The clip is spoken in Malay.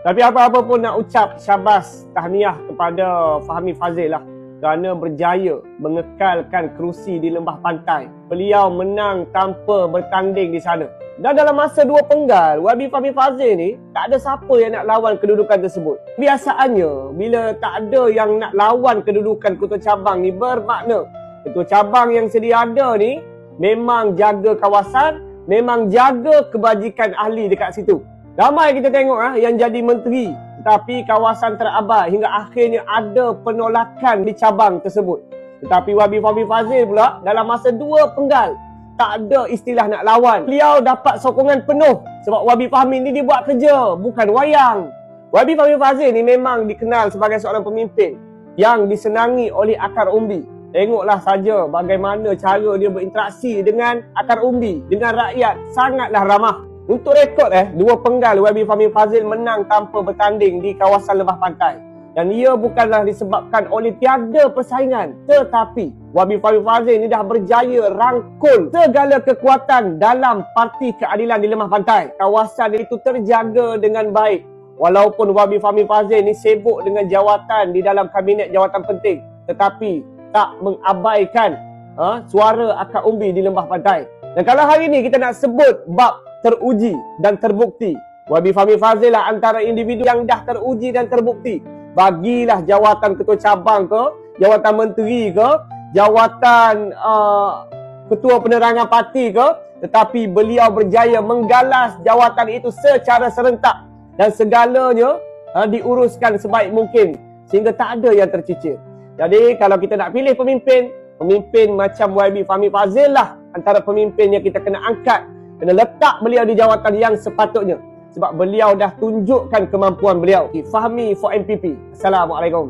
Tapi apa-apa pun nak ucap syabas tahniah kepada Fahmi Fazil lah kerana berjaya mengekalkan kerusi di lembah pantai. Beliau menang tanpa bertanding di sana. Dan dalam masa dua penggal, Wabi Fahmi Fazil ni tak ada siapa yang nak lawan kedudukan tersebut. Biasaannya, bila tak ada yang nak lawan kedudukan ketua cabang ni bermakna ketua cabang yang sedia ada ni memang jaga kawasan, memang jaga kebajikan ahli dekat situ. Ramai kita tengok ah yang jadi menteri tetapi kawasan terabai hingga akhirnya ada penolakan di cabang tersebut. Tetapi Wabi Fahmi Fazil pula dalam masa dua penggal tak ada istilah nak lawan. Beliau dapat sokongan penuh sebab Wabi Fahmi ni dia buat kerja, bukan wayang. Wabi Fahmi Fazil ni memang dikenal sebagai seorang pemimpin yang disenangi oleh akar umbi. Tengoklah saja bagaimana cara dia berinteraksi dengan akar umbi, dengan rakyat. Sangatlah ramah. Untuk rekod eh, dua penggal Wabi Fahmi Fazil menang tanpa bertanding di kawasan lembah pantai. Dan ia bukanlah disebabkan oleh tiada persaingan. Tetapi Wabi Fahmi Fazil ini dah berjaya rangkul segala kekuatan dalam parti keadilan di lembah pantai. Kawasan itu terjaga dengan baik. Walaupun Wabi Fahmi Fazil ini sibuk dengan jawatan di dalam kabinet jawatan penting. Tetapi tak mengabaikan ha, suara akar umbi di lembah pantai. Dan kalau hari ini kita nak sebut bab teruji dan terbukti. Wabi Fahmi Fazil lah antara individu yang dah teruji dan terbukti. Bagilah jawatan ketua cabang ke, jawatan menteri ke, jawatan uh, ketua penerangan parti ke, tetapi beliau berjaya menggalas jawatan itu secara serentak dan segalanya uh, diuruskan sebaik mungkin sehingga tak ada yang tercicir. Jadi kalau kita nak pilih pemimpin, pemimpin macam YB Fahmi Fazil lah antara pemimpin yang kita kena angkat kena letak beliau di jawatan yang sepatutnya sebab beliau dah tunjukkan kemampuan beliau. Fahmi for MPP. Assalamualaikum.